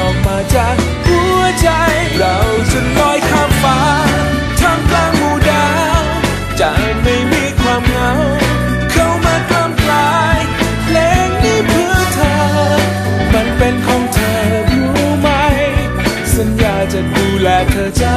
ออกมาจากหัวใจ เราจะลอยข้ามฟ้าท่ามกลางหมู่ดาวจะไม่มีความเหงา เข้ามากล้ำกลายเพลงนี้เพื่อเธอ มันเป็นของเธอรู้ไหม สัญญาจะดูแลเธอจ้า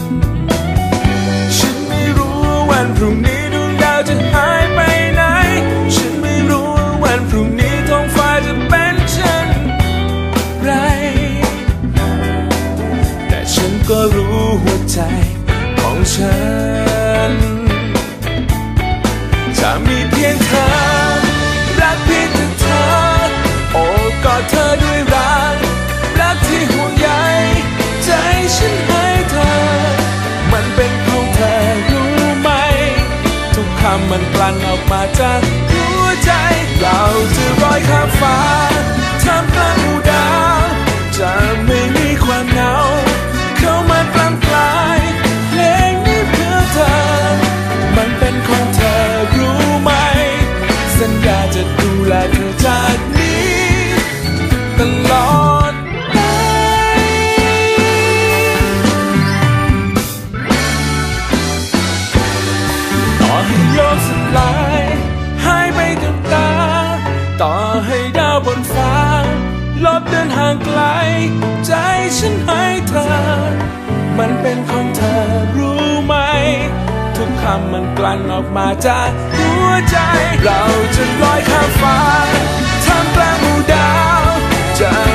ฉันจะมีเพียงเธอ รักเพียงแต่เธอ โอบกอดเธอด้วยรัก รักที่ห่วงใยใจฉันให้เธอ มันเป็นของเธอรู้ไหม ทุกคำมันกลั่นออกมาจากหัวใจ เราจะลอยข้ามฟ้า ตลอดไปต่อให้โลกสลายหายไปกับตา ต่อให้ดาวบนฟ้า ลบเดินห่างไกล ใจฉันให้เธอ มันเป็นของเธอรู้ไหม ทุกคำมันกลั่นออกมาจากหัวใจ เราจะลอยข้ามฟ้า time.